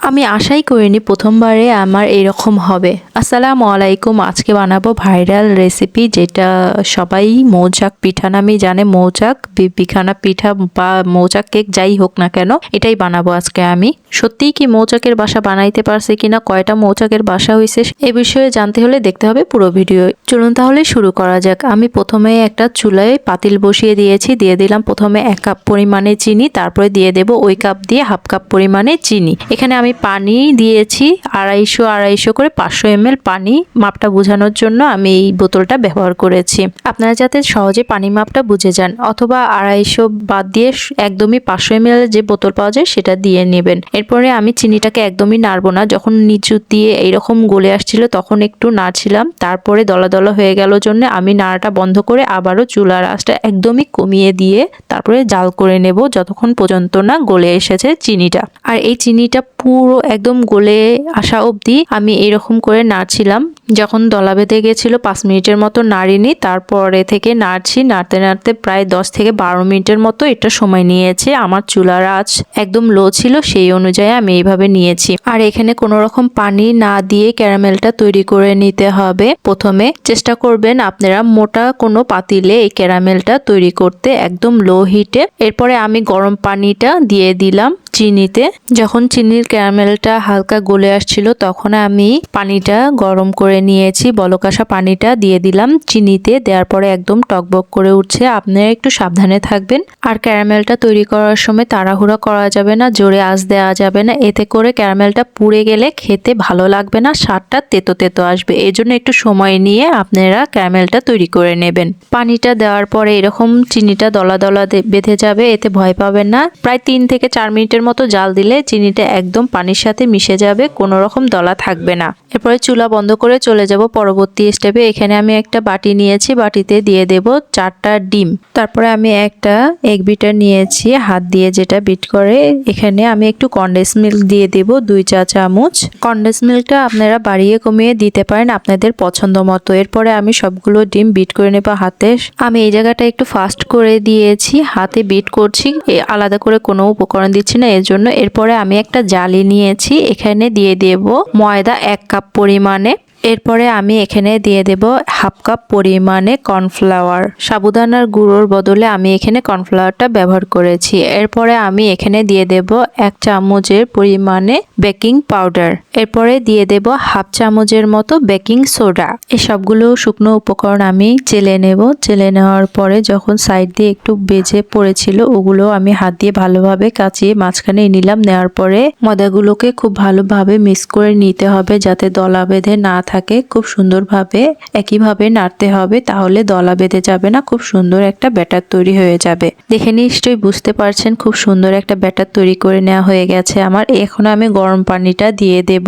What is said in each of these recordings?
আমি আশাই করিনি প্রথমবারে আমার এরকম হবে। আসসালামু আলাইকুম, আজকে বানাবো ভাইরাল রেসিপি যেটা সবাই মৌচাক পিঠা নামেই জানে। মৌচাক বিখানা পিঠা বা মৌচাক কেক যাই হোক না কেন, এটাই বানাবো আজকে আমি। সত্যিই কি মৌচাকের বাসা বানাইতে পারছে কিনা, কয়টা মৌচাকের বাসা হয়েছে এ বিষয়ে জানতে হলে দেখতে হবে পুরো ভিডিও। চলুন তাহলে শুরু করা যাক। আমি প্রথমে একটা চুলায় পাতিল বসিয়ে দিয়েছি, দিয়ে দিলাম প্রথমে এক কাপ পরিমাণে চিনি, তারপরে দিয়ে দেব ওই কাপ দিয়ে হাফ কাপ পরিমাণে চিনি। এখানে আমি পানি দিয়েছি, আড়াইশো আড়াইশো করে পাঁচশো এম পানি মাপটা বোঝানোর জন্য আমি এই বোতলটা ব্যবহার করেছি। আপনারা যাতে সহজে পানি মাপটা বুঝে যান, অথবা আড়াইশো বাদ দিয়ে একদমই পাঁচশো এম যে বোতল পাওয়া যায় সেটা দিয়ে নেবেন। এরপরে আমি চিনিটাকে একদমই নাড়বো না। যখন নিচু দিয়ে এইরকম গলে আসছিল তখন একটু নাড়ছিলাম। তারপরে দলা দলা হয়ে গেল জন্য আমি নাড়াটা বন্ধ করে আবারও চুলার আঁচটা একদমই কমিয়ে দিয়ে তারপরে জাল করে নেব যতক্ষণ পর্যন্ত না গলে এসেছে চিনিটা। আর এই চিনিটা পুরো একদম গলে আসা অবধি আমি এরকম করে নাড়ছিলাম। যখন দলা বেঁধে গেছিল পাঁচ মিনিটের মতো নাড়িনি, তারপরে থেকে নাড়ছি, নাড়তে নাড়তে প্রায় দশ থেকে বারো মিনিটের মতো এটা সময় নিয়েছে। আমার চুলার আঁচ একদম লো ছিল, সেই অনুযায়ী আমি এইভাবে নিয়েছি। আর এখানে কোনো রকম পানি না দিয়ে ক্যারামেলটা তৈরি করে নিতে হবে। প্রথমে চেষ্টা করবেন আপনারা মোটা কোনো পাতিলে এই ক্যারামেলটা তৈরি করতে একদম লো হিটে। এরপরে আমি গরম পানিটা দিয়ে দিলাম। চিনিতে। যখন চিনির ক্যারামেলটা হালকা গলে আসছিল, তখন আমি পানিটা গরম করে নিয়েছি বলকাসা পানিটা দিয়ে দিলাম চিনিতে। দেওয়ার পরে একদম টকবক করে উঠছে। আপনারা একটু সাবধানে থাকবেন। আর ক্যারামেলটা তৈরি করার সময় তাড়াহুড়া করা যাবে না, জোরে আঁচ দেওয়া যাবে না। এতে করে ক্যারামেলটা পুড়ে গেলে খেতে ভালো লাগবে না, স্বাদটা তেতো তেতো আসবে। এই জন্য একটু সময় নিয়ে আপনারা ক্যারামেলটা তৈরি করে নেবেন। পানিটা দেওয়ার পরে এরকম চিনিটা দলা দলা বেঁধে যাবে, এতে ভয় পাবেন না। প্রায় তিন থেকে চার মিনিটের মতো জাল দিলে চিনিটা একদম পানির সাথে মিশে যাবে, কোনো রকম দলা থাকবে না। এরপরে চুলা বন্ধ করে চলে যাব পরবর্তী স্টেপে এখানে আমি একটা বাটি নিয়েছি, বাটিতে দিয়ে দেব চারটা ডিম। তারপরে আমি একটা এগ বিটার নিয়েছি, হাত দিয়ে যেটা বিট করে। এখানে আমি একটু কন্ডেন্স মিল্ক দিয়ে দেব, দুই চা চামচ। কন্ডেন্স মিল্কটা আপনারা বাড়িয়ে কমিয়ে দিতে পারেন আপনাদের পছন্দ মতো। এরপরে আমি সবগুলো ডিম বিট করে নেব হাতে। আমি এই জায়গাটা একটু ফাস্ট করে দিয়েছি, হাতে বিট করছি। আলাদা করে কোনো উপকরণ দিচ্ছি না এর জন্য এরপরে আমি একটা জালি নিয়েছি এখানে দিয়ে দেব ময়দা এক কাপ পরিমাণে। এরপরে আমি এখানে দিয়ে দেব হাফ কাপ পরিমাণে কর্নফ্লাওয়ার। সাবুদানার গুঁড়োর বদলে আমি এখানে কর্নফ্লাওয়ারটা ব্যবহার করেছি। এরপরে আমি এখানে দিয়ে দেব এক চামচের পরিমাণে বেকিং পাউডার। এরপরে দিয়ে দেব হাফ চামচের মতো বেকিং সোডা। এই সবগুলো শুকনো উপকরণ আমি চেলে নেব। চেলে নেওয়ার পরে যখন সাইড দিয়ে একটু বেজে পড়েছিল, ওগুলো আমি হাত দিয়ে ভালোভাবে কাচিয়ে মাঝখানে নিলাম। নেওয়ার পরে ময়দাগুলোকে খুব ভালোভাবে মিক্স করে নিতে হবে যাতে দলা বেঁধে না থাকে খুব সুন্দরভাবে একইভাবে নাড়তে হবে, তাহলে দলা বেঁধে যাবে না, খুব সুন্দর একটা ব্যাটার তৈরি হয়ে যাবে। দেখে নিশ্চয়ই বুঝতে পারছেন, খুব সুন্দর একটা ব্যাটার তৈরি করে নেওয়া হয়ে গেছে আমার। এখন আমি গরম পানিটা দিয়ে দেব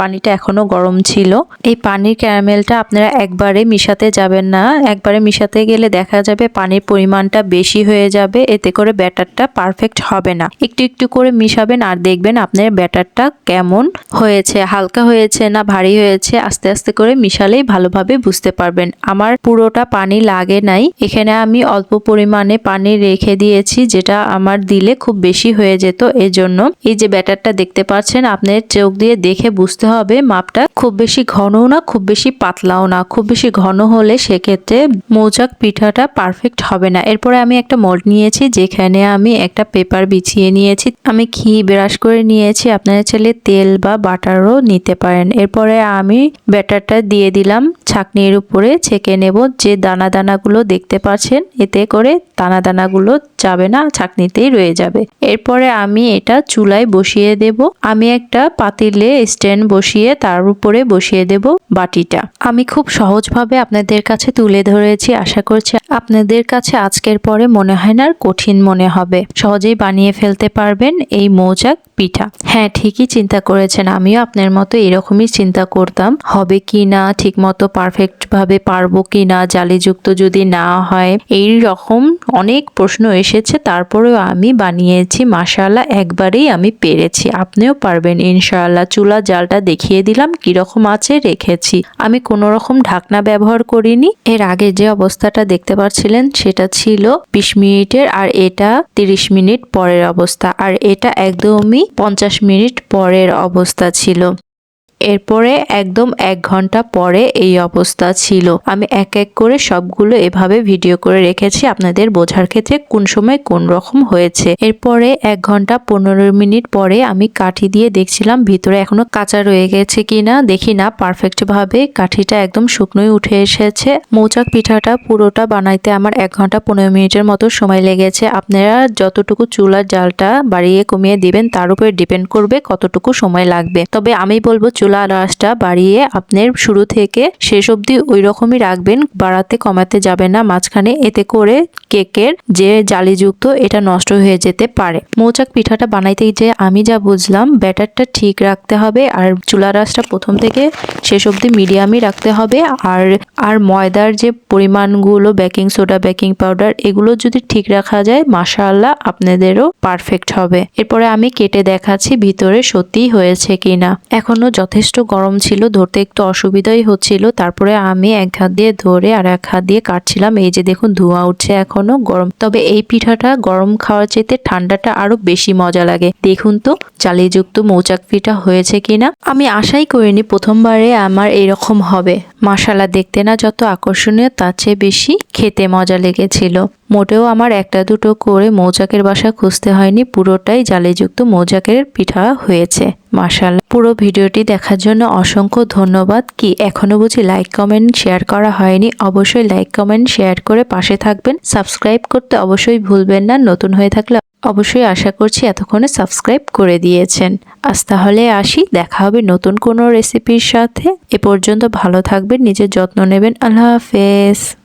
পানিটা এখনও গরম ছিল। এই পানির ক্যারামেলটা আপনারা একবারে মিশাতে যাবেন না, একবারে মিশাতে গেলে দেখা যাবে পানির পরিমাণটা বেশি হয়ে যাবে, এতে করে ব্যাটারটা পারফেক্ট হবে না। একটু একটু করে মিশাবেন আর দেখবেন আপনার ব্যাটারটা কেমন হয়েছে, হালকা হয়েছে না ভারী হয়েছে। আস্তে আস্তে করে মিশালেই ভালোভাবে বুঝতে পারবেন। আমার পুরোটা পানি লাগে নাই। এখানে আমি অল্প পরিমাণে পানি রেখে দিয়েছি, যেটা আমার দিলে খুব বেশি হয়ে যেত। এজন্য এই যে ব্যাটারটা দেখতে পাচ্ছেন, আপনার চোখ দিয়ে দেখে বুঝতে হবে, মাপটা খুব বেশি ঘনও না, খুব বেশি পাতলাও না। খুব বেশি ঘন হলে সেক্ষেত্রে মৌচাক পিঠাটা পারফেক্ট হবে না। এরপরে আমি একটা মোল্ড নিয়েছি, যেখানে আমি একটা পেপার বিছিয়ে নিয়েছি। আমি ঘি ব্রাশ করে নিয়েছি। আপনারা চাইলে তেল বা বাটারও নিতে পারেন। এরপরে আমি ব্যাটারটা দিয়ে দিলাম। ছাকনির উপরে ছেঁকে নেব। যে দানা দানাগুলো দেখতে পাচ্ছেন, এতে করে দানা দানাগুলো যাবে না, ছাকনিতেই রয়ে যাবে। এরপরে আমি এটা চুলায় বসিয়ে দেব। আমি একটা পাতিলে স্ট্যান্ড বসিয়ে তার উপরে বসিয়ে দেব বাটিটা। আমি খুব সহজভাবে আপনাদের কাছে তুলে ধরেছি, আশা করছি আপনাদের কাছে আজকের পরে মনে হয় না আর কঠিন মনে হবে। সহজেই বানিয়ে ফেলতে পারবেন এই মৌচাক পিঠা। হ্যাঁ ঠিকই চিন্তা করেছেন। আমিও আপনার মতো এরকমই চিন্তা করতাম। হবে কি না ঠিকমতো পারফেক্টভাবে পারব কি না জালিযুক্ত যদি না হয়, এই রকম অনেক প্রশ্ন এসেছে। তারপরেও আমি বানিয়েছি, মাশাআল্লাহ, একবারেই আমি পেরেছি। আপনিও পারবেন, ইনশাআল্লাহ। চুলা জালটা দেখিয়ে দিলাম, কীরকম আছে, রেখেছি। আমি কোনো রকম ঢাকনা ব্যবহার করিনি। এর আগে যে অবস্থাটা দেখতে পাচ্ছিলেন, সেটা ছিল বিশ মিনিটের, আর এটা তিরিশ মিনিট পরের অবস্থা। আর এটা একদমই পঞ্চাশ মিনিট পরের অবস্থা ছিল। এরপরে একদম এক ঘণ্টা পরে এই অবস্থা ছিল। আমি এক এক করে সবগুলো এভাবে ভিডিও করে রেখেছি, আপনাদের বোঝার ক্ষেত্রে কোন সময় কোন রকম হয়েছে। এরপরে এক ঘণ্টা পনেরো মিনিট পরে আমি কাঠি দিয়ে দেখছিলাম, ভিতরে এখনও কাঁচা রয়ে গেছে কিনা, দেখি না পারফেক্ট ভাবে কাঠিটা একদম শুকনোই উঠে এসেছে। মৌচাক পিঠাটা পুরোটা বানাইতে আমার এক ঘণ্টা পনেরো মিনিটের মতো সময় লেগেছে। আপনারা যতটুকু চুলার জালটা বাড়িয়ে কমিয়ে দিবেন, তার উপরে ডিপেন্ড করবে কতটুকু সময় লাগবে। তবে আমি বলব, চুলা রাসটা বাড়িয়ে আপনার শুরু থেকে শেষ অবধি ওই রকমই রাখবেন, বাড়াতে কমাতে যাবে না। মাঝখানে এতে করে কেকের যে জালিযুক্ত, এটা নষ্ট হয়ে যেতে পারে। মৌচাক পিঠাটা বানাইতে যে আমি যা বুঝলাম, ব্যাটারটা ঠিক রাখতে হবে আর চুলা রাসটা প্রথম থেকে শেষ অবধি মিডিয়ামই রাখতে হবে। আর আর ময়দার যে পরিমাণগুলো, বেকিং সোডা, বেকিং পাউডার, এগুলো যদি ঠিক রাখা যায়, মাশাআল্লাহ আপনাদেরও পারফেক্ট হবে। এরপরে আমি কেটে দেখাচ্ছি ভিতরে সত্যিই হয়েছে কিনা। এখনও যথেষ্ট গরম ছিল, ধরতে একটু অসুবিধাই হচ্ছিল। তারপরে আমি এক হাত দিয়ে ধরে আর এক হাত দিয়ে কাটছিলাম। এই যে দেখুন, ধোঁয়া উঠছে এখনও গরম। তবে এই পিঠাটা গরম খাওয়ার চাইতে ঠান্ডাটা আরও বেশি মজা লাগে। দেখুন তো, চালিযুক্ত মৌচাক পিঠা হয়েছে কিনা। আমি আশাই করিনি প্রথমবারে আমার এরকম হবে। মশালা দেখতে না যত আকর্ষণীয়, তার চেয়ে বেশি খেতে মজা লেগেছিল। মোটেও আমার একটা দুটো করে মৌচাকের বাসা খুঁজতে হয়নি, পুরোটাই জালেযুক্ত মৌচাকের পিঠা হয়েছে। মাশাল পুরো ভিডিওটি দেখার জন্য অসংখ্য ধন্যবাদ। কি এখনও বুঝি লাইক, কমেন্ট, শেয়ার করা হয়নি? অবশ্যই লাইক, কমেন্ট, শেয়ার করে পাশে থাকবেন। সাবস্ক্রাইব করতে অবশ্যই ভুলবেন না। নতুন হয়ে থাকলে অবশ্যই আশা করছি এতক্ষণে সাবস্ক্রাইব করে দিয়েছেন। আজ তাহলে আসি, দেখা হবে নতুন কোনো রেসিপির সাথে। এ পর্যন্ত ভালো থাকবেন, নিজের যত্ন নেবেন। আল্লাহ হাফেজ।